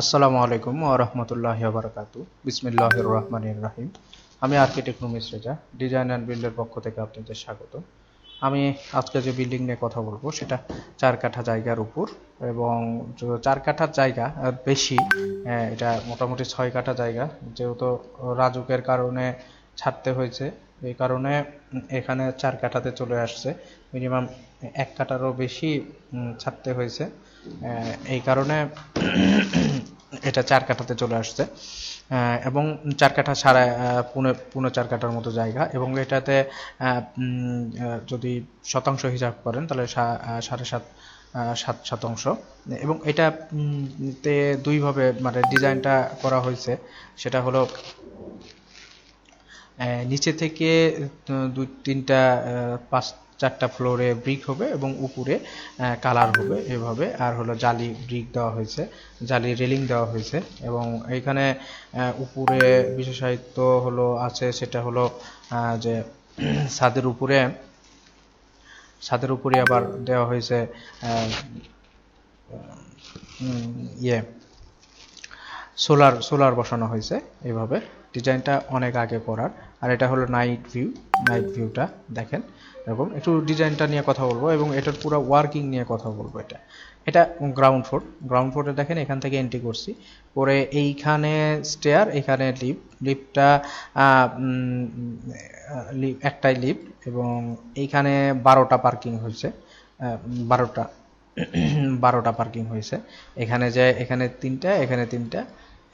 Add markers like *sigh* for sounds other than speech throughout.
আসসালামু আলাইকুম ওয়া রাহমাতুল্লাহি বারাকাতু। বিসমিল্লাহির রহমানির রহিম আমি architect Numis Reza design and বিল্ডের পক্ষ থেকে আপনাদের স্বাগত। আমি আজকে যে বিল্ডিং নিয়ে কথা বলব সেটা চার কাঠা জায়গার উপর এবং চার কাঠার জায়গা বেশি আহ, এটা মোটামুটি ছয় কাঠা জায়গা। যেহেতু রাজুকের কারণে ছাড়তে হয়েছে এই কারণে এখানে চার কাঠাতে চলে আসছে। মিনিমাম এক কাঠারও বেশি ছাড়তে হয়েছে। এই কারণে এটা চার কাঠাতে চলে আসছে। এবং চার কাঠা আহ, পুনে পুনে চার কাঠার মতো জায়গা এবং এটাতে যদি শতাংশ হিসাব করেন তাহলে সাড়ে সাত সাত শতাংশ। এবং এটা উম, তে দুইভাবে মানে ডিজাইনটা করা হয়েছে। সেটা হলো নিচে থেকে দুই তিনটা পাঁচ চারটা ফ্লোরে ব্রিক হবে এবং উপরে কালার হবে এভাবে। আর হলো জালি ব্রিক দেওয়া হয়েছে জালি রেলিং দেওয়া হয়েছে এবং এইখানে আহ, উপরে বিশেষায়িত হলো আছে সেটা হলো যে *clears throat* ছাদের উপরে ছাদের উপরে আবার দেওয়া হয়েছে ইয়ে সোলার সোলার বসানো হয়েছে এভাবে। ডিজাইনটা অনেক আগে করার। আর এটা হলো নাইট ভিউ নাইট ভিউটা দেখেন। এরকম একটু ডিজাইনটা নিয়ে কথা বলব এবং এটার পুরো ওয়ার্কিং নিয়ে কথা বলব এটা। এটা গ্রাউন্ড ফ্লোর গ্রাউন্ড ফ্লোরে দেখেন এখান থেকে এন্ট্রি করছি। পরে এইখানে স্টেয়ার এখানে লিফট লিফটটা একটাই লিফট এবং এইখানে বারোটা পার্কিং হয়েছে। বারোটা *clears throat* বারোটা পার্কিং হয়েছে। এখানে যে, এখানে তিনটা এখানে তিনটা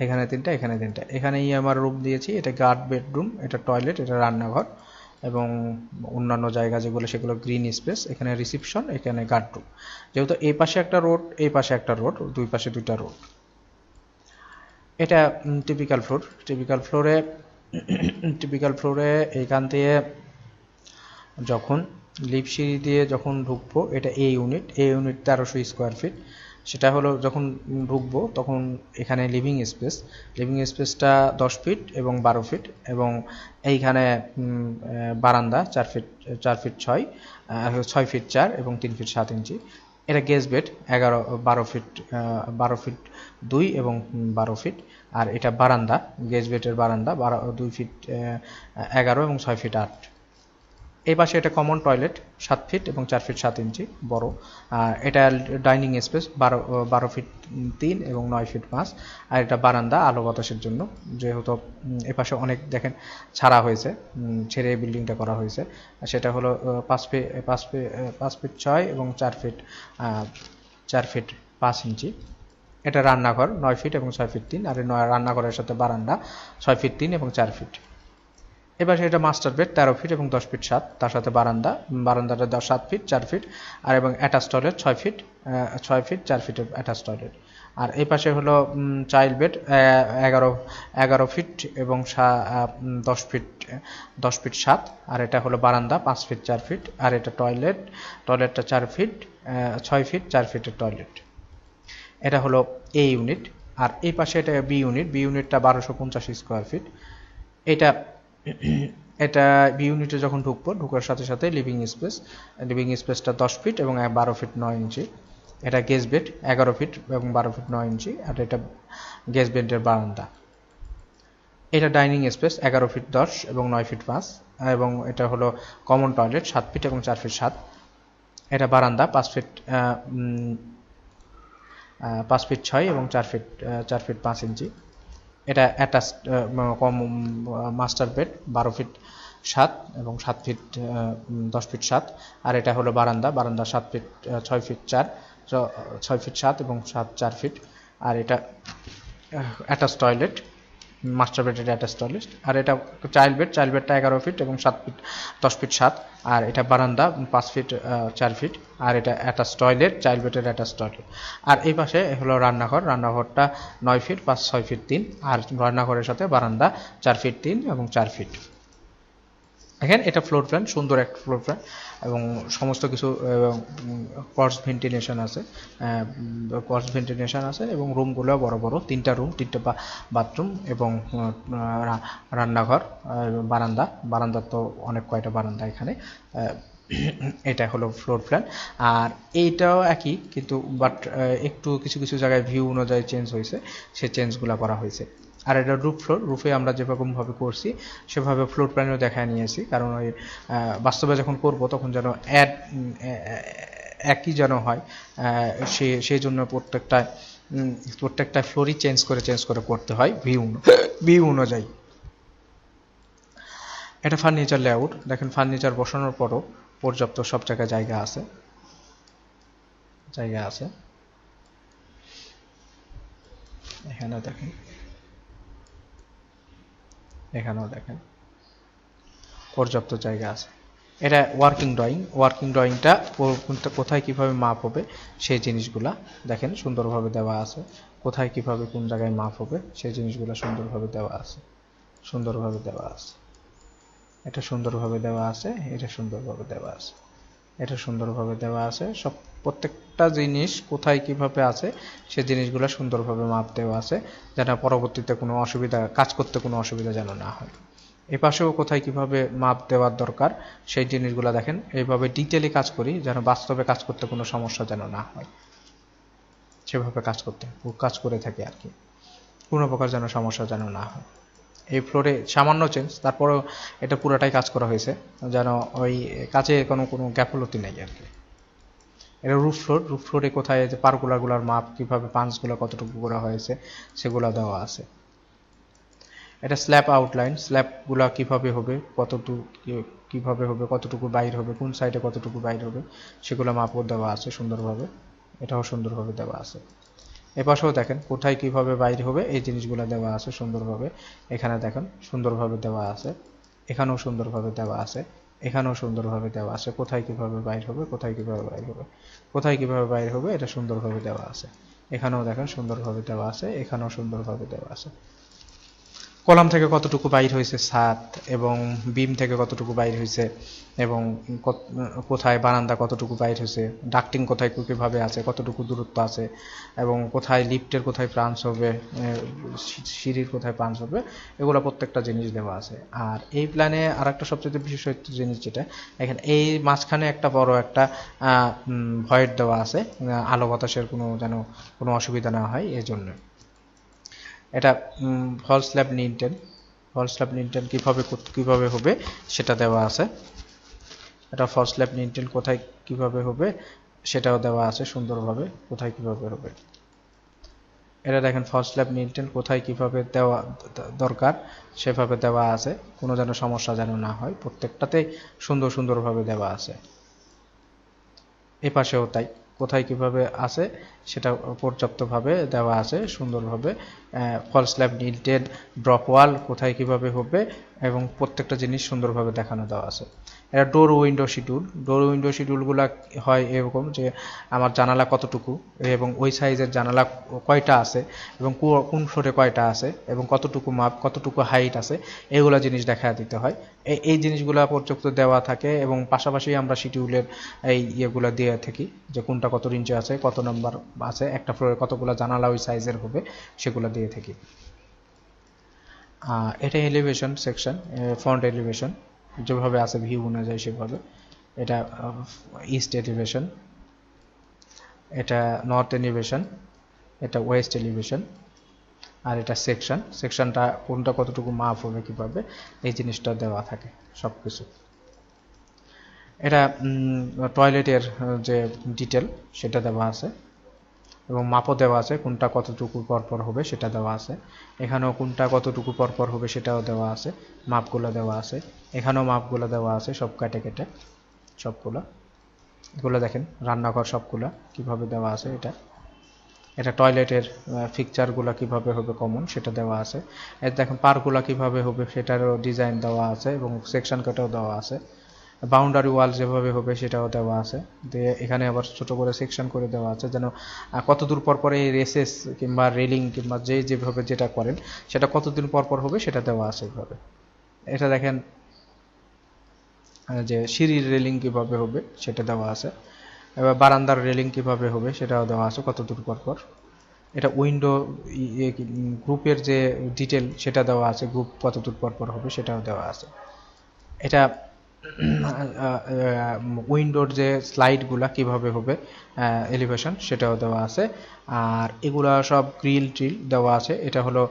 এখানে তিনটা এখানে তিনটা। এখানেই আমার রুম দিয়েছি। এটা গার্ড বেডরুম এটা টয়লেট এটা রান্নাঘর। এবং অন্যান্য জায়গা যেগুলো, সেগুলো গ্রিন স্পেস এখানে রিসিপশন এখানে গার্ড রুম যেহেতু এই পাশে একটা রোড এই পাশে একটা রোড দুই পাশে দুইটা রোড এটা টিপিক্যাল ফ্লোর টিপিক্যাল ফ্লোরে টিপিক্যাল ফ্লোরে এইখান থেকে যখন লিফট সিঁড়ি দিয়ে যখন ঢুকবো, এটা এ ইউনিট এ ইউনিট তেরোশো স্কোয়ার ফিট সেটা হলো যখন ঢুকবো তখন এখানে লিভিং স্পেস লিভিং স্পেসটা দশ ফিট এবং বারো ফিট এবং এইখানে বারান্দা চার ফিট চার ফিট ছয় ছয় ফিট চার এবং তিন ফিট সাত ইঞ্চি। এটা গেস বেড এগারো, বারো ফিট বারো ফিট দুই এবং বারো ফিট আর এটা বারান্দা গেস বেডের বারান্দা, বারো, দুই ফিট এগারো এবং ছয় ফিট আট। এই পাশে এটা কমন টয়লেট সাত ফিট এবং চার ফিট সাত ইঞ্চি, বড়। এটা ডাইনিং স্পেস বারো বারো ফিট তিন এবং নয় ফিট পাঁচ। আর এটা বারান্দা আলো বাতাসের জন্য, যেহেতু এ পাশে অনেক দেখেন ছাড়া হয়েছে ছেড়ে এই বিল্ডিংটা করা হয়েছে। সেটা হলো পাঁচ ফিট পাঁচ ফিট পাঁচ ফিট ছয় এবং চার ফিট চার ফিট পাঁচ ইঞ্চি। এটা রান্নাঘর, নয় ফিট এবং ছয় ফিট তিন। আর নয় রান্নাঘরের সাথে বারান্দা, ছয় ফিট তিন এবং চার ফিট এবার এটা মাস্টার বেড তেরো ফিট এবং দশ ফিট সাত, তার সাথে বারান্দা, বারান্দাটা দশ সাত ফিট চার ফিট আর এবং অ্যাটাচ টয়লেট ছয় ফিট ছয় ফিট চার ফিটের অ্যাটাচ টয়লেট আর এই পাশে হলো চাইল্ড বেড এগারো এগারো ফিট এবং দশ ফিট দশ ফিট সাত, আর এটা হলো বারান্দা, পাঁচ ফিট চার ফিট আর এটা টয়লেট টয়লেটটা চার ফিট ছয় ফিট চার ফিটের টয়লেট এটা হলো এ ইউনিট আর এই পাশে এটা বি ইউনিট বি ইউনিটটা বারোশো পঞ্চাশ স্কোয়ার ফিট এটা এটা ইউনিটে যখন ঢুকবো, ঢুকার সাথে সাথে লিভিং স্পেস লিভিং স্পেসটা দশ ফিট এবং বারো ফিট নয় ইঞ্চি। এটা গেস বেড এগারো ফিট এবং বারো ফিট নয় ইঞ্চি, আর এটা গেস বেডের বারান্দা। এটা ডাইনিং স্পেস এগারো ফিট দশ এবং নয় ফিট পাঁচ, এবং এটা হলো কমন টয়লেট সাত ফিট এবং চার ফিট সাত। এটা বারান্দা, পাঁচ ফিট পাঁচ ফিট ছয় এবং চার ফিট চার ফিট পাঁচ ইঞ্চি। এটা অ্যাটাচ কম মাস্টার বেড বারো ফিট সাত এবং সাত ফিট দশ ফিট সাত। আর এটা হলো বারান্দা বারান্দা সাত ফিট ছয় ফিট চার ছয় ফিট সাত এবং সাত, চার ফিট আর এটা অ্যাটাচ টয়লেট মাস্টার বেডের এটা টয়লেট আর এটা চাইল্ড বেড চাইল্ড বেডটা এগারো ফিট এবং সাত ফিট দশ ফিট সাত, আর এটা বারান্দা, পাঁচ ফিট চার ফিট আর এটা অ্যাটাচ টয়লেট চাইল্ড বেডের অ্যাটাচ টয়লেট আর এই পাশে হলো রান্নাঘর, রান্নাঘরটা নয় ফিট পাঁচ, ছয় ফিট তিন, আর রান্নাঘরের সাথে বারান্দা, চার ফিট তিন এবং চার ফিট দেখেন, এটা ফ্লোর প্ল্যান সুন্দর একটা ফ্লোর প্ল্যান এবং সমস্ত কিছু কর্স ভেন্টিলেশন আছে কর্স ভেন্টিলেশন আছে এবং রুমগুলো বড় বড়, তিনটা রুম তিনটা বাথরুম এবং রান্নাঘর বারান্দা, বারান্দার তো অনেক কয়টা বারান্দা এখানে এটা হলো ফ্লোর প্ল্যান আর এইটাও একই, কিন্তু বাট একটু কিছু কিছু জায়গায় ভিউ অনুযায়ী চেঞ্জ হয়েছে, সে চেঞ্জগুলো করা হয়েছে। আর এটা রুফ ফ্লোর রুফে আমরা যেরকমভাবে করছি, সেভাবে ফ্লোর প্ল্যানও দেখায় নিয়েছি, কারণ ওই বাস্তবে যখন করব তখন যেন অ্যাড একই যেন হয় সে, সেই জন্য প্রত্যেকটা প্রত্যেকটা ফ্লোরই চেঞ্জ করে চেঞ্জ করে করতে হয় ভিউ ভিউ অনুযায়ী এটা ফার্নিচার লেআউট দেখেন ফার্নিচার বসানোর পরও পর্যাপ্ত সব জায়গায় জায়গা আছে। জায়গা আছে। এখানে দেখেন। এখানেও দেখেন। পর্যাপ্ত জায়গা আছে। এটা ওয়ার্কিং ড্রয়িং ওয়ার্কিং ড্রয়িংটা কোথায় কীভাবে মাপ হবে সেই জিনিসগুলা দেখেন সুন্দরভাবে দেওয়া আছে। কোথায় কীভাবে কোন জায়গায় মাপ হবে সেই জিনিসগুলো সুন্দরভাবে দেওয়া আছে। সুন্দরভাবে দেওয়া আছে। এটা সুন্দরভাবে দেওয়া আছে, এটা সুন্দরভাবে দেওয়া আছে। এটা সুন্দরভাবে দেওয়া আছে, সব প্রত্যেকটা জিনিস কোথায় কীভাবে আছে সেই জিনিসগুলো সুন্দরভাবে মাপ দেওয়া আছে, যেন পরবর্তীতে কোনো অসুবিধা, কাজ করতে কোনো অসুবিধা যেন না হয়। এ পাশেও কোথায় কীভাবে মাপ দেওয়ার দরকার, সেই জিনিসগুলো দেখেন। এইভাবে ডিটেলে কাজ করি, যেন বাস্তবে কাজ করতে কোনো সমস্যা যেন না হয়। সেভাবে কাজ করতে, কাজ করে থাকি আর কি। কোনো প্রকার যেন সমস্যা যেন না হয়। এই ফ্লোরে সামান্য চেঞ্জ তারপরেও এটা পুরোটাই কাজ করা হয়েছে, যেন ওই কাজে কোনো কোনো গ্যাপলতি নেই আর কি। এটা রুফ ফ্লোর রুফ ফ্লোরে কোথায় যে পার্কুলারগুলোর মাপ, কীভাবে পাঞ্চগুলো কতটুকু করা হয়েছে, সেগুলো দেওয়া আছে। এটা স্ল্যাব আউটলাইন স্ল্যাবগুলো কীভাবে হবে, কতটুকু, কীভাবে হবে, কতটুকু বাইর হবে, কোন সাইডে কতটুকু বাইর হবে, সেগুলো মাপও দেওয়া আছে সুন্দরভাবে, এটাও সুন্দরভাবে দেওয়া আছে। এপাশেও দেখেন, কোথায় কীভাবে বাইর হবে, এই জিনিসগুলো দেওয়া আছে সুন্দরভাবে। এখানে দেখেন, সুন্দরভাবে দেওয়া আছে, এখানেও সুন্দরভাবে দেওয়া আছে। এখানেও সুন্দরভাবে দেওয়া আছে। কোথায় কীভাবে বাইর হবে, কোথায় কীভাবে বাইর হবে, কোথায় কীভাবে বাইর হবে, এটা সুন্দরভাবে দেওয়া আছে। এখানেও দেখেন সুন্দরভাবে দেওয়া আছে, এখানেও সুন্দরভাবে দেওয়া আছে। কলাম থেকে কতটুকু বাইর হয়েছে ছাদ এবং বিম থেকে কতটুকু বাইর হয়েছে এবং কোথায় বারান্দা কতটুকু বাইর হয়েছে, ডাক্টিং কোথায় কীভাবে আছে, কতটুকু দূরত্ব আছে এবং কোথায় লিফটের কোথায় প্রাঞ্চ হবে সিঁড়ির কোথায় প্রাঞ্চ হবে এগুলো প্রত্যেকটা জিনিস দেওয়া আছে। আর এই প্ল্যানে আর একটা সবচেয়ে বিশেষ জিনিস যেটা, এখানে এই মাঝখানে একটা বড় একটা ভয়েড দেওয়া আছে আলো বাতাসের কোনো যেন কোনো অসুবিধা না হয় এই জন্য এটা ফল স্ল্যাব নিনটেন ফল স্ল্যাব নিনটেন কীভাবে কীভাবে হবে সেটা দেওয়া আছে। এটা ফল স্ল্যাব নিনটেন কোথায় কীভাবে হবে সেটাও দেওয়া আছে সুন্দরভাবে, কোথায় কীভাবে হবে। এটা দেখেন ফল ল্যাব নিনটেন কোথায় কীভাবে দেওয়া, দরকার সেভাবে দেওয়া আছে। কোনো যেন সমস্যা যেন না হয়, প্রত্যেকটাতেই সুন্দর সুন্দরভাবে দেওয়া আছে। এ পাশেও তাই। কোথায় কীভাবে আছে, সেটা পর্যাপ্তভাবে দেওয়া আছে, সুন্দরভাবে ফল স্ল্যাব নিল্টেড ড্রপ ওয়াল কোথায় কীভাবে হবে এবং প্রত্যেকটা জিনিস সুন্দরভাবে দেখানো দেওয়া আছে। এটা door window schedule door window শিডিউলগুলো হয় এরকম যে আমার জানালা কতটুকু এবং ওই সাইজের জানালা কয়টা আছে এবং কোন ফ্লোরে কয়টা আছে এবং কতটুকু মাপ, কতটুকু হাইট আছে, এগুলো জিনিস দেখা দিতে হয়। এই জিনিসগুলো পর্যাপ্ত দেওয়া থাকে এবং পাশাপাশি আমরা শিডিউলের এই ইয়েগুলো দিয়ে থাকি যে কোনটা কত ইঞ্চি আছে, কত নম্বর আছে, একটা ফ্লোরে কতগুলো জানালা ওই সাইজের হবে সেগুলো দিয়ে থাকি। এটা এলিভেশন সেকশন ফ্রন্ট এলিভেশন যেভাবে আছে ভিউ অনুযায়ী সেভাবে। এটা ইস্ট এলিভেশন এটা নর্থ এলিভেশন এটা ওয়েস্ট এলিভেশন আর এটা সেকশন সেকশনটা কোনটা কতটুকু মাপ হবে কীভাবে, এই জিনিসটা দেওয়া থাকে সব কিছু এটা টয়লেটের যে ডিটেল সেটা দেওয়া আছে। এবং মাপও দেওয়া আছে, কোনটা কতটুকু পরপর হবে সেটা দেওয়া আছে। এখানেও কোনটা কতটুকু পরপর হবে সেটাও দেওয়া আছে, মাপগুলো দেওয়া আছে। এখানেও মাপগুলো দেওয়া আছে সব কেটে কেটে, সবগুলো। এগুলো দেখেন, রান্নাঘর সবগুলো কীভাবে দেওয়া আছে এটা। এটা টয়লেটের ফিকচারগুলো কীভাবে হবে কমন সেটা দেওয়া আছে। এর দেখেন পার্কগুলো কীভাবে হবে সেটারও ডিজাইন দেওয়া আছে এবং সেকশন কাটাও দেওয়া আছে। বাউন্ডারি ওয়াল যেভাবে হবে সেটাও দেওয়া আছে। দিয়ে এখানে আবার ছোট করে সেকশন করে দেওয়া আছে যেন কতদূর পর পর এই রেসেস কিংবা রেলিং কিংবা যে যেভাবে যেটা করেন, সেটা কতদিন পর পর হবে সেটা দেওয়া আছে এভাবে। এটা দেখেন যে সিঁড়ির রেলিং কীভাবে হবে সেটা দেওয়া আছে। এবার বারান্দার রেলিং কীভাবে হবে সেটাও দেওয়া আছে কতদূর পর পর। এটা উইন্ডো গ্রুপের যে ডিটেল সেটা দেওয়া আছে গ্রুপ কতদূর পর পর হবে সেটাও দেওয়া আছে। এটা উইন্ডোর যে স্লাইডগুলা কীভাবে হবে এলিভেশন সেটাও দেওয়া আছে। আর এগুলা সব গ্রিল ট্রিল দেওয়া আছে। এটা হলো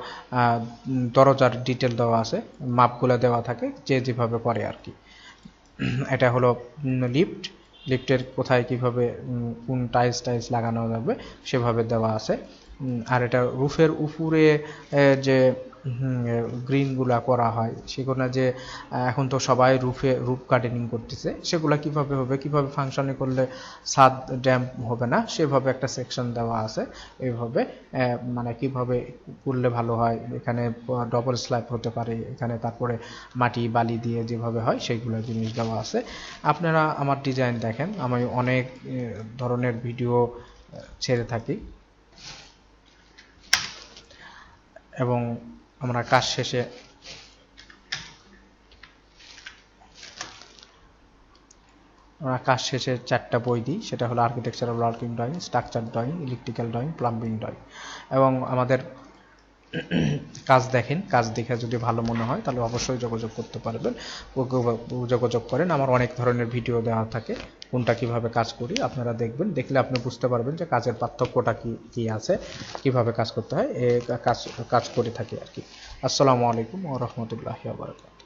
দরজার ডিটেল দেওয়া আছে। মাপগুলা দেওয়া থাকে যে যেভাবে করে আর কি। এটা হলো লিফট লিফটের কোথায় কীভাবে কোন টাইলস টাইলস লাগানো যাবে সেভাবে দেওয়া আছে। আর এটা রুফের উপরে যে গ্রিনগুলা করা হয়, সেগুলো যে এখন তো সবাই রুফে, রুফ গার্ডেনিং করতেছে, সেগুলো কীভাবে হবে, কীভাবে ফাংশনে করলে ছাদ ড্যাম্প হবে না, সেভাবে একটা সেকশন দেওয়া আছে এইভাবে মানে কীভাবে করলে ভালো হয়, এখানে ডবল স্ল্যাব হতে পারে, এখানে তারপরে মাটি, বালি দিয়ে যেভাবে হয় সেইগুলো জিনিস দেওয়া আছে। আপনারা আমার ডিজাইন দেখেন, আমি অনেক ধরনের ভিডিও ছেড়ে থাকি। এবং আমরা কাজ শেষে আমরা কাজ শেষে চারটা বই দিই। সেটা হলো architectural working drawing structure drawing electrical drawing plumbing drawing এবং আমাদের কাজ দেখেন, কাজ দেখে যদি ভালো মনে হয়, তাহলে অবশ্যই যোগাযোগ করতে পারবেন। যোগাযোগ করেন, আমার অনেক ধরনের ভিডিও দেওয়া থাকে, কোনটা কীভাবে কাজ করি আপনারা দেখবেন। দেখলে আপনি বুঝতে পারবেন যে কাজের পার্থক্যটা কি কি আছে, কীভাবে কাজ করতে হয় কাজ কাজ করে থাকি আর কি। আসসালামু আলাইকুম ও রাহমাতুল্লাহি ওয়া বারাকাতুহু।